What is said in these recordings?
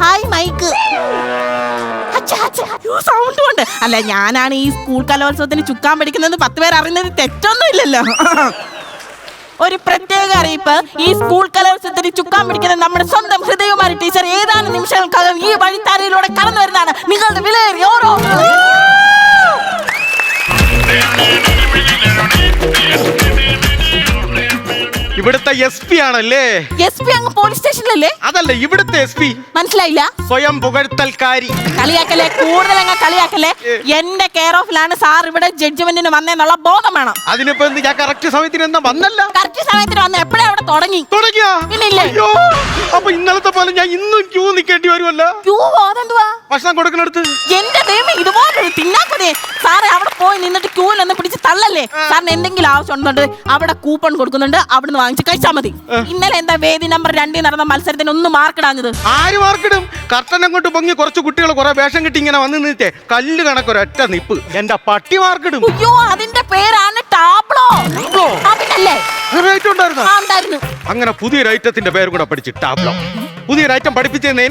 Hi mic sound കൊണ്ട് അല്ല ഞാനാണ് ഈ സ്കൂൾ കലോത്സവത്തിന് ചുക്കാൻ പഠിക്കുന്നത് പത്ത് പേർ അറിയുന്നത് തെറ്റൊന്നും ഇല്ലല്ലോ ഒരു പ്രത്യേക അറിയിപ്പ്. ഈ സ്കൂൾ കലോത്സവത്തിന് ചുക്കാൻ പിടിക്കുന്ന നമ്മുടെ സ്വന്തം ഹൃദയകുമാരി ടീച്ചർ ഏതാനും നിമിഷങ്ങൾക്കകം ഈ വഴിത്താരയിലൂടെ കടന്നു വരുന്നതാണ് നിങ്ങളുടെ വിലയേറിയ ഓരോ ഇവിടുത്തെ എസ് പി ആണല്ലേ? എസ് പി അങ്ങ് പോലീസ് സ്റ്റേഷനിലല്ലേ അതല്ല ഇവിടുത്തെ എസ് പി മനസ്സിലായില്ല? സ്വയം പുകഴ്ത്തൽക്കാരി. കളിയാക്കല്ലേ? കൂടുതൽ അങ്ങ് കളിയാക്കല്ലേ? എന്റെ കെയർ ഓഫിലാണ് സാർ ഇവിടെ ജഡ്ജ്മെന്റിന് വന്നേന്നുള്ള ബോധം വേണം. അതിനിപ്പോ എന്ത്? ഞാൻ കറക്റ്റ് സമയത്തിന് എന്താ വന്നല്ല? കറക്റ്റ് സമയത്തിന് വന്ന എപ്പോഴാ അവിടെ തുടങ്ങി? തുടങ്ങിയോ? അയ്യോ അപ്പൊ ഇന്നലത്തെ പോലെ ഞാൻ ഇന്നും ക്യൂ നിക്കേണ്ടി വരുമല്ലോ ക്യൂ അതെന്തുവാ? ഭക്ഷണം കൊടുക്കുന്നിടത്ത് എന്റെ ദൈവം ഇതുപോലൊരു തിന്നാക്കുതേ സാറേ അവിടെ പോയി നിന്നിട്ട് ക്യൂവിൽ ഒന്ന് പിടിച്ച് തള്ളല്ലേ? സാറിന് എന്തെങ്കിലും ആവശ്യം ഉണ്ടെന്നുണ്ട് അവിടെ കൂപ്പൺ കൊടുക്കുന്നുണ്ട് അവിടുന്ന് വാങ്ങിച്ച് കഴിച്ചാൽ മതി. ഇന്നലെ എന്താ വേദി നമ്പർ രണ്ടിൽ നടന്ന മത്സരത്തിന് ഒന്ന് മാർക്കിടാഞ്ഞത് ആര് മാർക്കിടും കർട്ടൻ കൊണ്ട് പൊങ്ങി കുറച്ച് കുട്ടികൾ കുറെ വേഷം കിട്ടി ഇങ്ങനെ വന്ന് നിന്നിട്ടേ കല്ല് കണക്കൊരൊറ്റ നിപ്പ്. എന്റെ പട്ടി മാർക്കിടും അയ്യോ അതിന്റെ പേരാണ് ടാബ്ലോ. ടാബ്ലോ? ഉണ്ടായിരുന്നു? അങ്ങനെ പുതിയൊരു ഐറ്റത്തിന്റെ പേരും കൂടെ പഠിച്ച് ടാബ്ലോ. പുതിയൊരു ഐറ്റം പഠിപ്പിച്ചതിന്?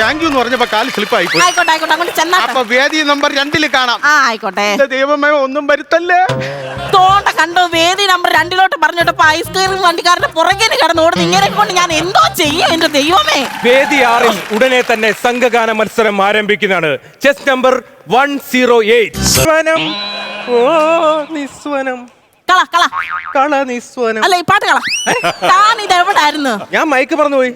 താങ്ക് യു എന്ന് പറഞ്ഞപ്പോ കാൽ സ്ലിപ്പായി പോയി ആയിക്കോട്ടെ ആയിക്കോട്ടെ അങ്ങോട്ട് ചെന്നാ അപ്പൊ വേദി നമ്പർ രണ്ടിൽ കാണാം. ആ ആയിക്കോട്ടെ. എന്റെ ദൈവമേ ഒന്നും വരുത്തല്ലേ? തോണ്ട കണ്ടോ വേദി നമ്പർ രണ്ടിലോട്ട് പറഞ്ഞിട്ടപ്പോ ഐസ്ക്രീം വണ്ടിക്കാരന്റെ പുറകേന് കിടന്ന് ഓടുന്നു. ഇങ്ങനെ കൊണ്ട് ഞാൻ എന്തോ ചെയ്യും എന്റെ ദൈവമേ. വേദി ആറിൽ ഉടനെ തന്നെ സംഘഗാന മത്സരം ആരംഭിക്കുന്നതാണ്. Chest number one zero eight സ്വനം ഓ നിസ്വനം. കള കള. കള നിസ്വനം അല്ല ഈ പാട്ട് കള. താൻ ഇത് എവിടായിരുന്നു ഞാൻ മയക്ക് മറന്നുപോയി.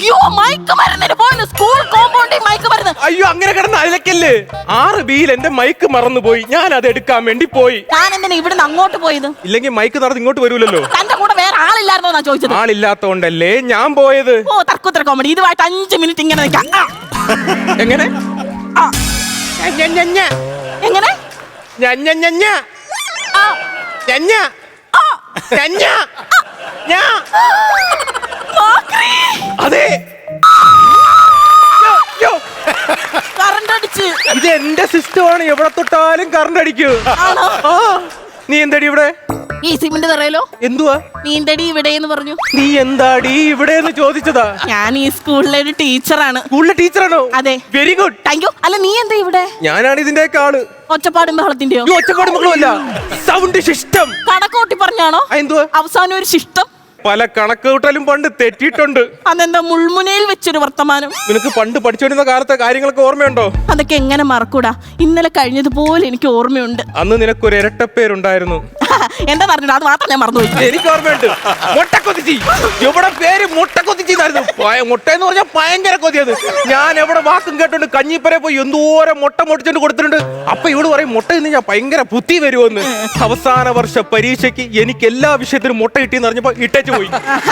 അയ്യോ മയക്ക് മരുന്നിന് പോയിരുന്നു സ്കൂൾ കോമ്പൗണ്ടിൽ മയക്ക് മരുന്ന്. അയ്യോ അങ്ങനെ കിടന്ന് അലക്കല്ലേ ആറ് ബിയിൽ എന്റെ മൈക്ക് മറന്നുപോയി. ഞാൻ അത് എടുക്കാൻ വേണ്ടി പോയി. താൻ എന്തിനാ ഇവിടുന്ന് അങ്ങോട്ട് പോയത്? ഇല്ലെങ്കിൽ മൈക്ക് നടന്ന് ഇങ്ങോട്ട് വരൂലല്ലോ തന്റെ കൂടെ വേറെ ആളില്ലായിരുന്നോ എന്നാ ചോദിച്ചത്? ആളില്ലാത്തോണ്ടല്ലേ ഞാൻ പോയത്? ഓ തർക്കുത്തര കോമഡി ഇതുമായിട്ട് അഞ്ച് മിനിറ്റ് ഇങ്ങനെ നിൽക്കാം. എങ്ങനെ. എങ്ങനെ? ഞ, ഞ. ആ, ഞ. അതെ. കറണ്ട് അടിച്ച് ഇത് എന്റെ സിസ്റ്റമാണ്. എവിടെ തൊട്ടാലും കറണ്ട് അടിക്കൂ നീ എന്തടി ഇവിടെ? ഈ സിമിന്റെ തറയലോ? എന്തുവാ? നീന്തടി ഇവിടെ എന്ന് പറഞ്ഞു. നീ എന്താടി ഇവിടെ എന്ന് ചോദിച്ചതാ? ഞാൻ ഈ സ്കൂളിലെ ഒരു ടീച്ചറാണ്. സ്കൂളിലെ ടീച്ചറാണോ? അതെ. വെരി ഗുഡ് താങ്ക് യു അല്ല നീ എന്താ ഇവിടെ? ഞാനാണ് ഇതിന്റെ കാൾ ഒച്ചപ്പാടും ബഹളത്തിന്റെയോ? ഒച്ചപ്പാടും ബഹളമല്ല സൗണ്ട് ശിഷ്ടം കണക്കൂട്ടി പറഞ്ഞാണോ? എന്തുവാ? അവസാനം ഒരു ശിഷ്ടം പല കണക്കുകൂട്ടലും പണ്ട് തെറ്റിട്ടുണ്ട് അതെന്താ മുൾമുനയിൽ വെച്ചൊരു വർത്തമാനം? നിനക്ക് പണ്ട് പഠിച്ചുകൊണ്ടിരുന്ന കാലത്തെ കാര്യങ്ങളൊക്കെ ഓർമ്മയുണ്ടോ? അതൊക്കെ എങ്ങനെ മറക്കൂടാ? ഇന്നലെ കഴിഞ്ഞതുപോലെ എനിക്ക് ഓർമ്മയുണ്ട്. അന്ന് നിനക്കൊരു ഇരട്ടപ്പേരുണ്ടായിരുന്നു. എന്താ പറഞ്ഞിട്ട് അത് മാത്രം ഞാൻ മറന്നുപോയി. എനിക്ക് ഓർമ്മയുണ്ട്. മുട്ടക്കൊതിച്ചി. എവിടെ പേര് മുട്ടക്കൊതിച്ചി എന്നായിരുന്നു ഭയ- മുട്ട എന്ന് പറഞ്ഞാൽ ഭയങ്കര കൊതിയത്. ഞാൻ എവിടെ വാക്കും കേട്ടോണ്ട് കഞ്ഞിപ്പരെ പോയി എന്തോരം മുട്ട മുട്ടിച്ചോണ്ട് കൊടുത്തിട്ടുണ്ട്. അപ്പൊ ഇവൾ പറയും മുട്ട ഇന്ന് ഞാൻ ഭയങ്കര ബുദ്ധി വരുമെന്ന് അവസാന വർഷ പരീക്ഷയ്ക്ക് എനിക്ക് എല്ലാ വിഷയത്തിനും മുട്ട കിട്ടിയെന്ന് പറഞ്ഞപ്പോ ഇട്ടേച്ചു പോയി.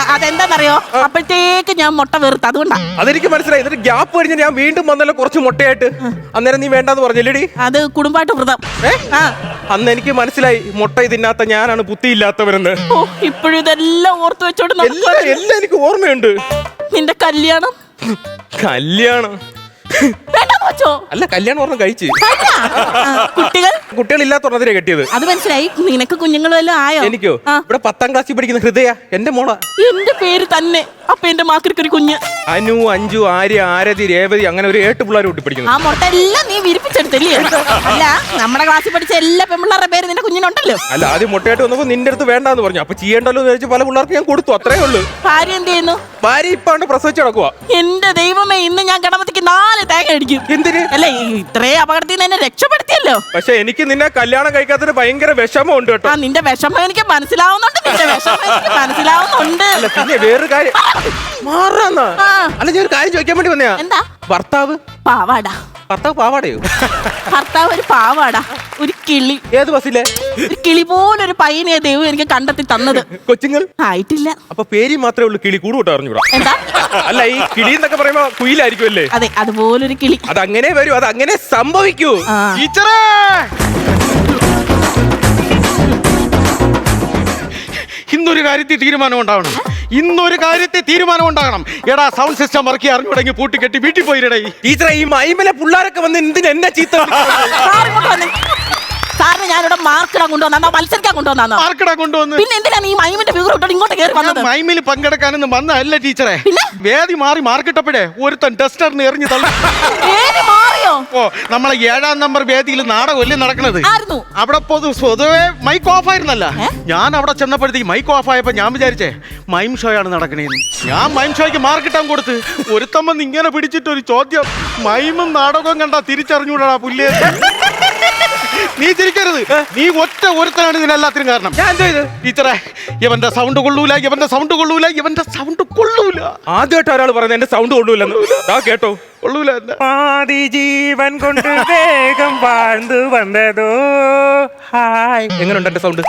അതെന്താന്നറിയോ? അപ്പോഴത്തേക്ക് ഞാൻ മുട്ട വെറുത്ത്. അതുകൊണ്ടാ. അതെനിക്ക് മനസ്സിലായി. എന്നിട്ട് ഗ്യാപ്പ് കഴിഞ്ഞ് ഞാൻ വീണ്ടും വന്നല്ലോ കുറച്ച് മുട്ടയായിട്ട്. അന്നേരം നീ വേണ്ടെന്ന് പറഞ്ഞില്ലേടി? അത് കുടുംബമായിട്ട് വ്രതം. ഏ? ആ. അന്ന് എനിക്ക് മനസ്സിലായി മുട്ട ഇതിനകത്ത ഞാനാണ് ബുദ്ധിയില്ലാത്തവരെന്ന്. ഓ ഇപ്പോഴും ഇതെല്ലാം ഓർത്ത് വെച്ചോണ്ട് എല്ലാം എല്ലാം എനിക്ക് ഓർമ്മയുണ്ട്. നിന്റെ കല്യാണം. കല്യാണം. വേണ്ടെന്ന് വെച്ചോ അല്ല കല്യാണം ഓർമ്മ കഴിച്ച്. കഴിഞ്ഞാ? ആ, കുട്ടികൾ? കുട്ടികളില്ലാത്തോണ്ടതിനെ കെട്ടിയത്. അത് മനസ്സിലായി. നിനക്ക് കുഞ്ഞുങ്ങളെല്ലാം ആയോ? എനിക്കോ? ആ, ഇവിടെ പത്താം ക്ലാസ്സിൽ പഠിക്കുന്ന ഹൃദയ എന്റെ മോള. എന്റെ പേര് തന്നെ. അപ്പൊ എന്റെ മാക്കിരിക്കൊരു കുഞ്ഞ്. അനു അഞ്ചു ആര്യ ആരതി രേവതി അങ്ങനെ ഒരു ഏട്ട് പിള്ളേർ കൂട്ടി പഠിക്കുന്നു. ആ മുട്ട എല്ലാം നീ വിരിപ്പിച്ചെടുത്തില്ലേ? അല്ല നമ്മുടെ ക്ലാസ്സിൽ പഠിച്ച എല്ലാ പെൺപിള്ളേരുടെ പേര് നിന്റെ കുഞ്ഞിനുണ്ടല്ലോ. അല്ല ആദ്യം മുട്ടയായിട്ട് വന്നപ്പോ നിന്റെ അടുത്ത് വേണ്ടാന്ന് പറഞ്ഞു. അപ്പൊ ചെയ്യേണ്ടല്ലോ എന്ന് വെച്ച് പല പിള്ളേർക്ക് ഞാൻ കൊടുത്തു അത്രേ ഉള്ളൂ. ഭാര്യ എന്ത് ചെയ്യുന്നു? ഭാര്യ ഇപ്പാണ്ട് പ്രസവിച്ചു കിടക്കുക എന്റെ ദൈവമേ ഇന്ന് ഞാൻ ഗണപതിക്ക് നാല് തേങ്ങ അടിക്കും. എന്തിന്? അല്ല ഇത്രേ അപകടത്തിൽ നിന്ന് എന്നെ രക്ഷപ്പെടുത്തിയല്ലോ. പക്ഷെ എനിക്ക് നിന്നെ കല്യാണം കഴിക്കാത്തതിന് ഭയങ്കര വിഷമമുണ്ട് കേട്ടോ. ആ നിന്റെ വിഷമം എനിക്ക് മനസ്സിലാവുന്നുണ്ട് നിന്റെ വിഷമം എനിക്ക് മനസ്സിലാവുന്നുണ്ട്. അല്ല പിന്നെ വേറൊരു കാര്യം. മാറാന്നാ. ആ. അല്ല ഞാൻ ഒരു കാര്യം ചോദിക്കാൻ വേണ്ടി വന്നയാ. എന്താ? ഭർത്താവ് പാവാടാ. ഭർത്താവ് പാവാടയോ? ഭർത്താവ് ഒരു പാവാടാ. ഒരു കിളി. ഏത് ബസ്സിലെ? ഒരു കിളി പോലൊരു പയ്യനെ ദൈവം എനിക്ക് കണ്ടെത്തി തന്നത്. കൊച്ചുങ്ങൾ? ആയിട്ടില്ല. അപ്പൊ പേര് മാത്രമേ ഉള്ളൂ കിളി കൂടുകൂട്ട അറിഞ്ഞൂടാ എന്താ? അല്ല ഈ കിളി എന്നൊക്കെ പറയുമ്പോ കുയിലായിരിക്കും അല്ലേ? അതെ അതുപോലൊരു കിളി. അതങ്ങനെ വരും അത് അങ്ങനെ സംഭവിക്കൂ. ആ. ടീച്ചറേ! ഇന്നൊരു കാര്യത്തിൽ തീരുമാനം ഉണ്ടാവണം. ഇന്നൊരു കാര്യത്തിൽ തീരുമാനം ഉണ്ടാകണം എടാ സൗണ്ട് സിസ്റ്റം വർക്ക് അറിഞ്ഞുടങ്ങി പൂട്ടി കെട്ടി വീട്ടിൽ പോയിരടേ ടീച്ചറെ ഈ മൈമലെ പിള്ളേരൊക്കെ വന്ന് എന്തിന് എന്നെ ചീത്ത. സാറിന് ഞാനിവിടെ മാർക്കിടാൻ കൊണ്ടുവന്നാ. മത്സരിക്കാൻ കൊണ്ടുവന്നാ ആർക്കടാ കൊണ്ടുവന്ന്. പിന്നെ എന്തിനാ നീ മൈമിന്റെ ഫിഗർ ഇട്ടോണ്ട് ഇങ്ങോട്ട് കയറി വന്നത്? മൈമിൽ പങ്കെടുക്കാനൊന്നും വന്നതല്ല ടീച്ചറെ. പിന്നെ? വേദി മാറി മാർക്കിട്ടപ്പോഴേ ഒരുത്തൻ ടെസ്റ്ററിന് എറിഞ്ഞു തള്ളി. ഓ നമ്മളെ ഏഴാം നമ്പർ വേദിയിൽ നാടകമല്ലേ നടക്കണത് ആയിരുന്നു. അവിടെ പൊതു പൊതുവെ മൈക്ക് ഓഫ് ആയിരുന്നല്ല. ഞാൻ അവിടെ ചെന്നപ്പോഴത്തേക്ക് മൈക്ക് ഓഫ് ആയപ്പോ ഞാൻ വിചാരിച്ചേ മൈം ഷോ ആണ് നടക്കണേന്ന്. ഞാൻ മൈം ഷോയ്ക്ക് മാർക്കിട്ടാൻ കൊടുത്ത് ഒരുത്തമ്മ ഇങ്ങനെ പിടിച്ചിട്ട് ഒരു ചോദ്യം മൈമും നാടകവും കണ്ടാ തിരിച്ചറിഞ്ഞൂടാ പുല്ലേ. നീ ചിരിക്കരുത്. നീ ഒറ്റ ഒരുത്തനാണ് ഇതിനെല്ലാത്തിനും കാരണം. ഞാൻ എന്താ ഇത് ടീച്ചറെ ഇവന്റെ സൗണ്ട് കൊള്ളൂല ഇവന്റെ സൗണ്ട് കൊള്ളൂല ഇവന്റെ സൗണ്ട് കൊള്ളൂല. ആദ്യമായിട്ട് ഒരാൾ പറയുന്നത് എന്റെ സൗണ്ട് കൊള്ളൂലെന്ന്. കേട്ടോ. കൊള്ളൂല എന്നെ. പാതി ജീവൻ കൊണ്ട് വേഗം வாழ்ந்து വന്നതോ ഹായ് എങ്ങനെയുണ്ട് എന്റെ സൗണ്ട്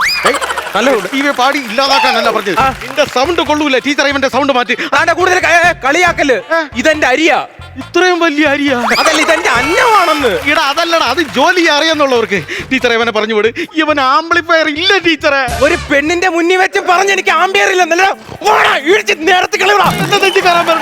നല്ല സൗണ്ട് ഇവ പാടി ഇല്ലാതാക്കാനല്ല പറഞ്ഞത് നിന്റെ സൗണ്ട് കൊള്ളൂല ടീച്ചറെ ഇവന്റെ സൗണ്ട് മാറ്റി ആണ്ടെ കൂടുതൽ ക- ഏ, കളിയാക്കല് ഇതെന്റെ അരിയാ ഇത്രയും വലിയ അരിയാ അതല്ല ഇതെന്റെ അന്നമാണെന്ന് ഇടാ അതല്ലടാ അത് ജോലി അറിയാന്നുള്ളവർക്ക് ടീച്ചറെ ഇവനെ പറഞ്ഞു വിട് ഇവൻ ആംപ്ലിഫയർ ഇല്ല ടീച്ചറെ ഒരു പെണ്ണിന്റെ മുന്നിൽ വെച്ച് പറഞ്ഞ് എനിക്ക് ആംബിയർ ഇല്ലെന്നല്ല ഓടാ ഇടിച്ച് നേരത്തെ കളിവിടാ എന്താ തെറ്റി കയറാൻ പറഞ്ഞു ആംബിയർ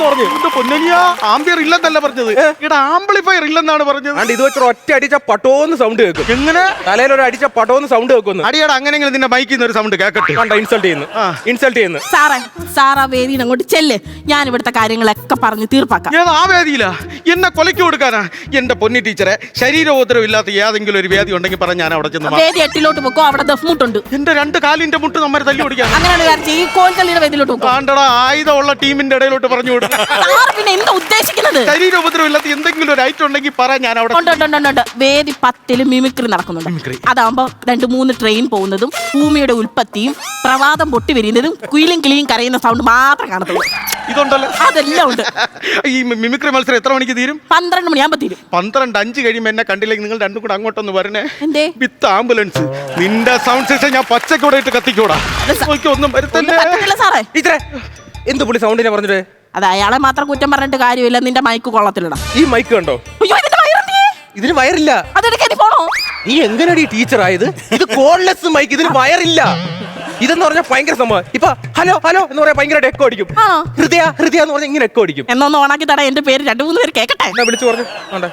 ഇല്ലെന്ന് പറഞ്ഞു. എന്റെ പൊന്നനിയാ? ആംബിയർ ഇല്ലെന്നല്ല പറഞ്ഞത്. ഇടാ ആംപ്ലിഫയർ ഇല്ലെന്നാണ് പറഞ്ഞത്. അണ്ട് ഇത് വെച്ചൊരു ഒറ്റ അടിച്ച പട്ടോന്ന് സൗണ്ട് കേൾക്കും. എങ്ങനെ? തലയിൽ ഒരു അടിച്ച പട്ടോന്ന് സൗണ്ട് കേൾക്കുന്നു. അടിയടാ അങ്ങനെങ്കിലും നിന്റെ മൈക്കിൽ നിന്ന് ഒരു സൗണ്ട് കേൾക്കട്ടെ കണ്ട ഇൻസൾട്ട് ചെയ്യുന്നു. ഇൻസൾട്ട് ചെയ്യുന്നു. സാറേ സാറാ വേദിയിൽ അങ്ങോട്ട് ചെല്ല്. ഞാൻ ഇവിടുത്തെ കാര്യങ്ങളൊക്കെ പറഞ്ഞ് തീർപ്പാക്കാം. ഞാൻ ആ വേദിയിലാ? എന്നെ കൊലയ്ക്ക് കൊടുക്കാനാ? എന്റെ പൊന്നി ടീച്ചറെ ശരീരോപദ്രവം ഇല്ലാത്ത ഏതെങ്കിലും ഒരു വേദി ഉണ്ടെങ്കിൽ പറഞ്ഞ ഞാൻ അവിടെ ചെന്ന് മാ- വേദി എട്ടിലോട്ട് പോക്കോ അവിടെ ദഫ്മുട്ടുണ്ട് എന്റെ രണ്ട് കാലിന്റെ മുട്ട് നമ്മരെ തല്ലി ഓടിക്കാൻ. അങ്ങനെയാണ് കാര്യം. ഈ കോൽത്തള്ളിയുടെ വേദിയിലോട്ട് പോക്കോ. ആണ്ടടാ ആയുധമുള്ള ടീമിന്റെ ഇടയിലോട്ട് പറഞ്ഞു വിടും സാർ പിന്നെ എന്താ ഉദ്ദേശിക്കുന്നത്? ശരീര ഉപദ്രവമില്ലാത്ത എന്തെങ്കിലും ഒരു ഐറ്റം ഉണ്ടെങ്കിൽ പറ ഞാൻ അവിടെ ഉണ്ട് ഉണ്ട് ഉണ്ട് ഉണ്ട്, ഉണ്ട് വേദി പത്തിൽ മിമിക്രി നടക്കുന്നുണ്ട്. മിമിക്രി. അതാകുമ്പോ രണ്ട് മൂന്ന് ട്രെയിൻ പോകുന്നതും ഭൂമിയുടെ ഉൽപ്പത്തിയും പ്രവാദം പൊട്ടി വരുന്നതും കുയിലും കിളിയും കരയുന്ന സൗണ്ട് മാത്രം കാണത്തുള്ളൂ. ഇതുണ്ടല്ലോ. അതെല്ലാം ഉണ്ട്. ഈ മിമിക്രി മത്സരം എത്ര മണിക്ക് തീരും? പന്ത്രണ്ട് മണിയാകുമ്പോ തീരും. പന്ത്രണ്ട് അഞ്ച് കഴിയുമ്പോൾ എന്നെ കണ്ടില്ലെങ്കിൽ നിങ്ങൾ രണ്ടും കൂടെ അങ്ങോട്ടൊന്ന് വരണേ. എന്തേ? With ambulance. നിന്റെ സൗണ്ട് സിസ്റ്റം ഞാൻ പച്ചക്കൂടെ ഇട്ട് കത്തിക്കൂടാ. നോക്കി ഒന്നും ഒന്നും വരുത്തല്ലേ. പറ്റത്തില്ല സാറേ. ടീച്ചറെ എന്ത് പുള്ളി സൗണ്ടിനെ പറഞ്ഞിട്ട്? അത് അയാളെ മാത്രം കുറ്റം പറഞ്ഞിട്ട് കാര്യമില്ല. നിന്റെ മൈക്ക് കൊള്ളത്തിലിടാം ഈ മൈക്ക് കണ്ടോ? അയ്യോ ഇതിന്റെ വയറെന്തിയേ? ഇതിന് വയറില്ല അതെടുക്കാൻ പോണോ നീ എങ്ങനെയാണ് ഈ ടീച്ചർ ആയത്? ഇത് കോൺലെസ് മൈക്ക് ഇതിന് വയറില്ല ഇതെന്ന് പറഞ്ഞാൽ ഭയങ്കര സംഭവം. ഇപ്പൊ ഹലോ ഹലോ എന്ന് പറയാൻ ഭയങ്കര എക്കോ അടിക്കും. ഹൃദയ ഹൃദയ എന്ന് പറഞ്ഞാൽ ഇങ്ങനെ എക്കോ അടിക്കും. എന്നൊന്ന് ഓണാക്കി തടാ എന്റെ പേര് രണ്ടു മൂന്ന് പേര് കേക്കട്ടെ? എന്നാ വിളിച്ചു പറഞ്ഞു. വേണ്ട.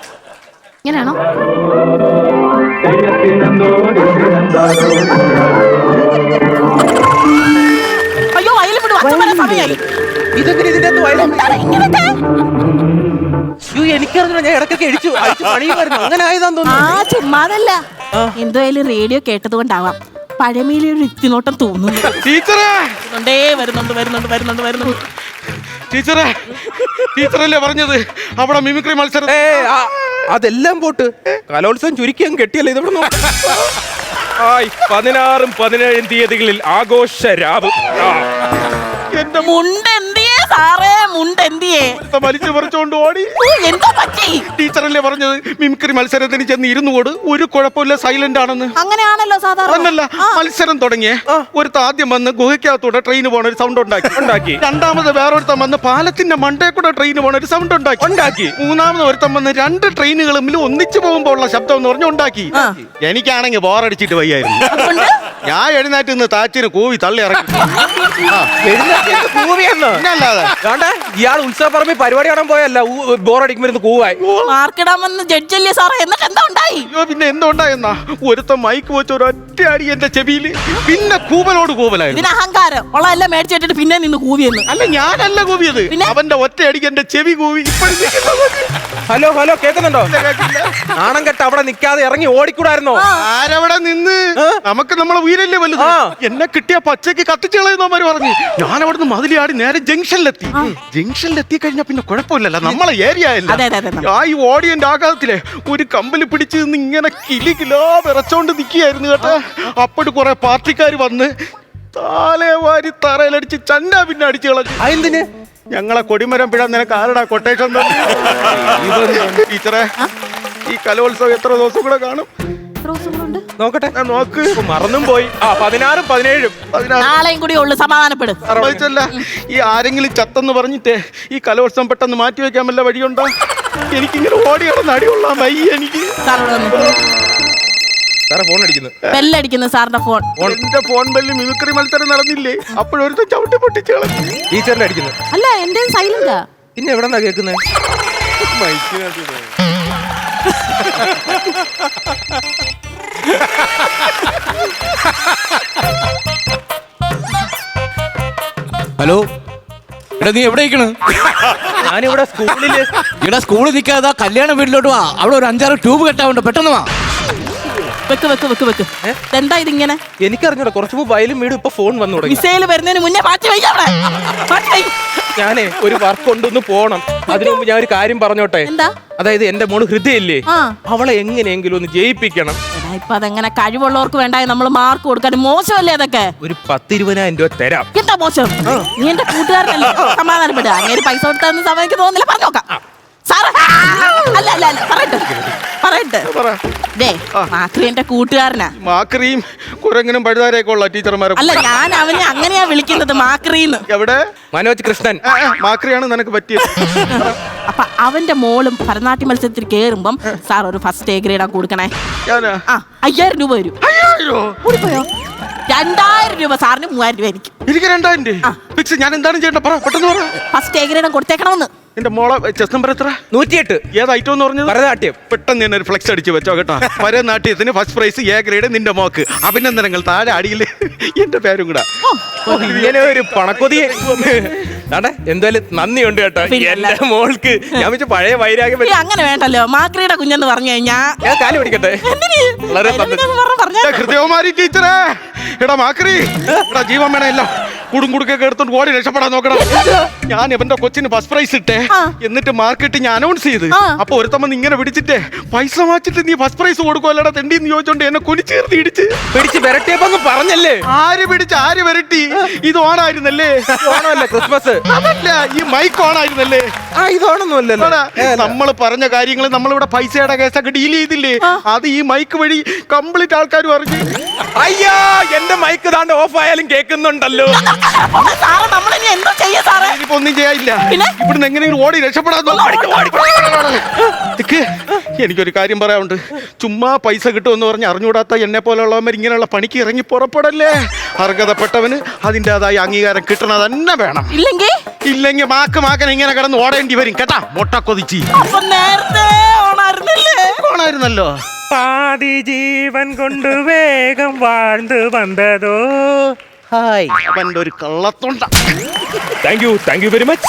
ഇങ്ങനെയാണോ? അയ്യോ വയലും വിടും. അച്ഛൻ വരാൻ സമയമായി ഇതെങ്ങനെ ഇതിന്റെ അകത്ത് ഇങ്ങനത്തെ? അയ്യോ എനിക്കറിഞ്ഞു ഞാൻ ഇടയ്ക്കൊക്കെ അടിച്ചു അടിച്ചു പണിയുമായിരുന്നു. അങ്ങനെ ആയതാന്ന് ആ തോന്നുന്നു ചുമ്മാതല്ല എന്തായാലും റേഡിയോ കേട്ടത് കൊണ്ടാവാം പഴമയിലെ ഒരു ഇത്തിനോട്ടം തോന്നുന്നു. ടീച്ചറെ! വരുന്നുണ്ടേ വരുന്നുണ്ട് വരുന്നുണ്ട് വരുന്നുണ്ട് വരുന്നുണ്ട്. ടീച്ചറെ ടീച്ചറല്ലേ പറഞ്ഞത്? അവിടെ മിമിക്രി മത്സരം ഏ അതെല്ലാം പോട്ട്. കലോത്സവം ചുരുക്കിയും കെട്ടിയല്ലേ ഇതിവിടെ നോക്ക്. ആയ് പതിനാറും പതിനേഴും തീയതികളിൽ ആഘോഷ രാവ് ആ. എന്റെ മുണ്ട് എന്തിയേ സാറേ മുണ്ട് എന്തിയേ? വലിച്ചു പറിച്ചോണ്ട് ഓടി. പറ്റി? ടീച്ചറല്ലേ പറഞ്ഞത്? മിമിക്രി മത്സരത്തിന് ചെന്ന് ഇരുന്നു കൂട്. ഒരു കുഴപ്പമില്ല സൈലന്റ് ആണെന്ന്. അങ്ങനെയാണല്ലോ സാധാരണ. മത്സരം തുടങ്ങിയേ. ഒരുത്ത ആദ്യം വന്ന് ഗുഹയ്ക്കകത്തൂടെ ട്രെയിൻ പോണ ഒരു സൗണ്ട് ഉണ്ടാക്കി. ഉണ്ടാക്കി. രണ്ടാമത് വേറൊരുത്തം വന്ന് പാലത്തിന്റെ മണ്ടേ കൂടെ ട്രെയിൻ പോണ ഒരു സൗണ്ട് ഉണ്ടാക്കി. ഉണ്ടാക്കി. മൂന്നാമത് ഒരുത്തം വന്ന് രണ്ട് ട്രെയിനുകളും ഒന്നിച്ചു പോകുമ്പോൾ ഉള്ള ശബ്ദം എന്ന് പറഞ്ഞു ഉണ്ടാക്കി. എനിക്കാണെങ്കിൽ ബോറടിച്ചിട്ട് വയ്യായിരുന്നു. ഞാൻ എഴുന്നേറ്റ് നിന്ന് താച്ചിന് കൂവി തള്ളി ഇറങ്ങി ആ, പിന്നല്ലാതെ കാണ്ടേ ഇയാൾ ഉത്സവപ്പറമ്പിൽ പരിപാടി കാണാൻ പോയല്ല ബോറടിക്കുമ്പോൾ കൂവായി. മാർക്കിടാമെന്ന് ജഡ്ജല്ലേ സാറേ. എന്നിട്ട് എന്താ ഉണ്ടായി? അയ്യോ പിന്നെ എന്തുണ്ടായെന്നാ ഒരുത്ത മൈക്ക് വെച്ച് ഒരു ഒറ്റയാടി എന്റെ ചെവിയിൽ. പിന്നെ കൂവലോട് കൂവലായിരുന്നു. ഇതിന് അഹങ്കാരം. ഉള്ള എല്ലാം മേടിച്ചിട്ടിട്ട് പിന്നെ നിന്ന് കൂവിയെന്ന്. അല്ല ഞാനല്ല കൂവിയത്. പിന്നെ? അവന്റെ ഒറ്റ അടിക്ക് എന്റെ ചെവി കൂവി. ഇപ്പോഴും ഹലോ ഹലോ കേൾക്കുന്നുണ്ടോ? നാണം കെട്ട് അവിടെ നിൽക്കാതെ ഇറങ്ങി ഓടിക്കൂടായിരുന്നോ? ആരവിടെ നിന്ന്? നമുക്ക് നമ്മളെ ഉയരല്ലേ വലുത്. ആ. എന്നെ കിട്ടിയ പച്ചയ്ക്ക് കത്തിച്ചു കളയുന്നവന്മാര് പറഞ്ഞു. ഞാൻ അവിടുന്ന് മതിലിയാടി നേരെ ജംഗ്ഷനിലെത്തി. ജംഗ്ഷനിലെത്തി കഴിഞ്ഞാൽ പിന്നെ കുഴപ്പമില്ലല്ലോ. നമ്മളെ ഏരിയ അതെ, അതെ, അതെ. ആ ഈ ഓടിയന്റെ ആകാശത്തിലെ ഒരു കമ്പിൽ പിടിച്ച് നിന്ന് ഇങ്ങനെ കിലി കിലോ വിറച്ചോണ്ട് നിൽക്കുകയായിരുന്നു കേട്ടോ. അപ്പോഴും കുറെ പാർട്ടിക്കാർ വന്ന് താലേ വാരി തറയിലടിച്ച് ചന്ന പിന്നെ അടിച്ചു കളഞ്ഞു. അതെന്തിന് ഞങ്ങളെ കൊടിമരം പിഴ നിനക്ക് ആരടാ കൊട്ടേഷൻ ടീച്ചറെ ഈ കലോത്സവം എത്ര ദിവസം കൂടെ കാണും? നോക്കട്ടെ. ഞാൻ നോക്ക്. മറന്നും പോയി. ആ പതിനാറും പതിനേഴും. നാളെയും കൂടി ഉള്ളു സമാധാനപ്പെടും. സമ്മതിച്ചല്ല ഈ ആരെങ്കിലും ചത്തെന്ന് പറഞ്ഞിട്ടേ ഈ കലോത്സവം പെട്ടെന്ന് മാറ്റി വെക്കാൻ വല്ല വഴിയുണ്ടോ? എനിക്കിങ്ങനെ ഓടി കിടന്ന് അടിയുള്ള വയ്യ എനിക്ക്. സാറോട് വന്നു സാറേ ഫോൺ അടിക്കുന്നു. ബെല്ലടിക്കുന്നു സാറിന്റെ ഫോൺ. എന്റെ ഫോൺ ബെല്ലിൽ മിമിക്രി മത്സരം നടന്നില്ലേ? അപ്പോഴൊരുത്ത ചവിട്ടി പൊട്ടിച്ച് കളഞ്ഞു. ടീച്ചറിന്റെ അടിക്കുന്നു. അല്ല എന്റെ സൈലന്റാ. പിന്നെ എവിടെന്നാ കേൾക്കുന്നത് ഹലോ? എടാ നീ എവിടെ ഇരിക്കണ്? ഞാനിവിടെ സ്കൂളിൽ ഇവിടെ സ്കൂളിൽ നിൽക്കാതെ കല്യാണ വീട്ടിലോട്ട് വാ. അവിടെ ഒരു അഞ്ചാറ് ട്യൂബ് കെട്ടാവുണ്ട് പെട്ടെന്ന് വാ. വെക്ക് വെക്ക് വെക്ക് വെക്ക്. എന്താ ഇതിങ്ങനെ? എനിക്കറിഞ്ഞൂടാ കുറച്ച് മുമ്പ് വയലും വീടും ഇപ്പൊ ഫോൺ വന്നു തുടങ്ങി. മിസൈൽ വരുന്നതിന് മുന്നേ മാറ്റി വയ്ക്കാം ഞാനേ ഒരു വർക്ക് കൊണ്ടൊന്ന് പോണം. അതിനു മുമ്പ് ഞാൻ ഒരു കാര്യം പറഞ്ഞോട്ടെ? എന്താ? അതായത് എന്റെ മോൾ ഹൃദയല്ലേ? അവളെ എങ്ങനെയെങ്കിലും ഒന്ന് ജയിപ്പിക്കണം. ഇപ്പൊ അതെങ്ങനെ കഴിവുള്ളവർക്ക് വേണ്ടായി നമ്മൾ മാർക്ക് കൊടുക്കാൻ മോശമല്ലേ അതൊക്കെ? ഒരു പത്തിരുപതിനായിരം രൂപ തരാം. എന്താ മോശം? നീ എന്റെ കൂട്ടുകാരനല്ലേ? സമാധാനപ്പെടുക അങ്ങനെ പൈസ കൊടുത്താന്ന് സമയത്ത് തോന്നില്ല പറഞ്ഞു നോക്കാം സാറ് അല്ല അല്ല അല്ല പറയട്ടെ. പറയട്ടെ. പറ. ദേ മാക്രി എന്റെ കൂട്ടുകാരനാ. മാക്രിയും കുരങ്ങനും പഴുതാരയൊക്കെ ഉള്ള ടീച്ചർമാരെ അല്ല ഞാൻ അവനെ അങ്ങനെയാ വിളിക്കുന്നത് മാക്രീന്ന്. എവിടെ? മനോജ് കൃഷ്ണൻ. ആ, ആ, മാക്രിയാണ് നിനക്ക് പറ്റിയത്. അപ്പൊ അവന്റെ മോളും ഭരതനാട്യ മത്സരത്തിൽ കേറുമ്പം സാർ ഒരു ഫസ്റ്റ് എ ഗ്രേഡാ കൊടുക്കണേ. ഞാനാ? ആ അയ്യായിരം രൂപ വരും. അയ്യോ കൂടിപ്പോയോ? രണ്ടായിരം രൂപ സാറിന് മൂവായിരം രൂപ എനിക്ക് എനിക്ക് രണ്ടായിരം രൂപ? ഫിക്സ് ഞാൻ എന്താണ് ചെയ്യേണ്ട പറ പെട്ടെന്ന് പറ. ഫസ്റ്റ് എ ഗ്രേഡും കൊടുത്തേക്കണമെന്ന്. എന്റെ മോളെ ചെസ് നമ്പർ എത്ര? നൂറ്റിയെട്ട്. ഏത് ഐറ്റം എന്ന് പറഞ്ഞത്? ഭരതനാട്യം. പെട്ടെന്ന് തന്നെ ഒരു ഫ്ലെക്സ് അടിച്ച് വെച്ചോ കേട്ടോ. ഭരതനാട്യത്തിന് ഫസ്റ്റ് പ്രൈസ് എ ഗ്രേഡ് നിന്റെ മോക്ക്. അഭിനന്ദനങ്ങൾ. താഴെ അടിയിൽ എന്റെ പേരും കൂടെ. ഇങ്ങനെ ഒരു പണക്കൊതിയെ. അതെ എന്തായാലും നന്ദിയുണ്ട് കേട്ടോ. എല്ലാ മോൾക്ക്. ഞാൻ വെച്ച് പഴയ വൈരാഗ്യം അങ്ങനെ വേണ്ടല്ലോ. മാക്രിയുടെ കുഞ്ഞെന്ന് പറഞ്ഞു കഴിഞ്ഞാ ഞാൻ കാലി പിടിക്കട്ടെ? വളരെ ഹൃദയകുമാരി ടീച്ചറേ. എടാ മാക്രി. എടാ ജീവൻ വേണമല്ലോ. എല്ലാം കൂടും കുടുക്കൊക്കെ എടുത്തോണ്ട് ഓടി രക്ഷപ്പെടാൻ നോക്കണം. ഞാൻ ഇവന്റെ കൊച്ചിന് ഫസ്റ്റ് പ്രൈസ് ഇട്ടേ. എന്നിട്ട് മാർക്കറ്റ് ഞാൻ അനൗൺസ് ചെയ്ത്. അപ്പൊ ഒരുത്തമ്മ ഇങ്ങനെ പിടിച്ചിട്ടേ പൈസ വാച്ചിട്ട് നീ ഫസ്റ്റ് പ്രൈസ് കൊടുക്കുമല്ലടാ തെണ്ടിന്ന് ചോദിച്ചോണ്ട് എന്നെ കുനിച്ചേർത്ത് ഇടിച്ച്. പിടിച്ച് വിരട്ടിയപ്പോ അങ്ങ് പറഞ്ഞല്ലേ? ആര് പിടിച്ച് ആര് വരട്ടി? ഇത് ഓണായിരുന്നല്ലേ? ഓണമല്ല ക്രിസ്മസ്. അതല്ല ഈ മൈക്ക് ഓണായിരുന്നല്ലേ? ആ ഇതോണൊന്നുമല്ലല്ലോ നമ്മൾ പറഞ്ഞ കാര്യങ്ങൾ നമ്മളിവിടെ പൈസയുടെ കേസൊക്കെ ഡീൽ ചെയ്തില്ലേ? അത് ഈ മൈക്ക് വഴി കംപ്ലീറ്റ് ആൾക്കാരും അറിഞ്ഞു. അയ്യോ എന്റെ മൈക്ക് താണ്ട് ഓഫ് ആയാലും കേൾക്കുന്നുണ്ടല്ലോ. സാറ് നമ്മളിനി എന്തോ ചെയ്യാ സാറേ ഇനിയിപ്പോ ഒന്നും ചെയ്യാനില്ല പിന്നെ? ഇവിടുന്ന് എങ്ങനെയെങ്കിലും ഓടി രക്ഷപ്പെടാൻ നോക്ക്. നിക്ക്. എനിക്കൊരു കാര്യം പറയാനുണ്ട് ചുമ്മാ പൈസ കിട്ടുമെന്ന് പറഞ്ഞ് അറിഞ്ഞുകൂടാത്ത എന്നെ പോലുള്ളവന്മാർ ഇങ്ങനെയുള്ള പണിക്ക് ഇറങ്ങി പുറപ്പെടല്ലേ അർഹതപ്പെട്ടവന് അതിൻ്റെതായ അംഗീകാരം കിട്ടണത് തന്നെ വേണം ഇല്ലെങ്കിൽ ഇല്ലെങ്കിൽ മാക്ക് മാക്കൻ ഇങ്ങനെ കിടന്ന് ഓടേണ്ടി വരും കേട്ടാ മുട്ട കൊതിച്ചി അപ്പൊ നേരത്തെ ഓണായിരുന്നില്ലേ ഓണായിരുന്നല്ലോ പാതി ജീവൻ കൊണ്ട് വേഗം வாழ்ந்து വന്നതോ ഹായ് അവന്റെ ഒരു കള്ളത്തൊണ്ട thank you thank you very much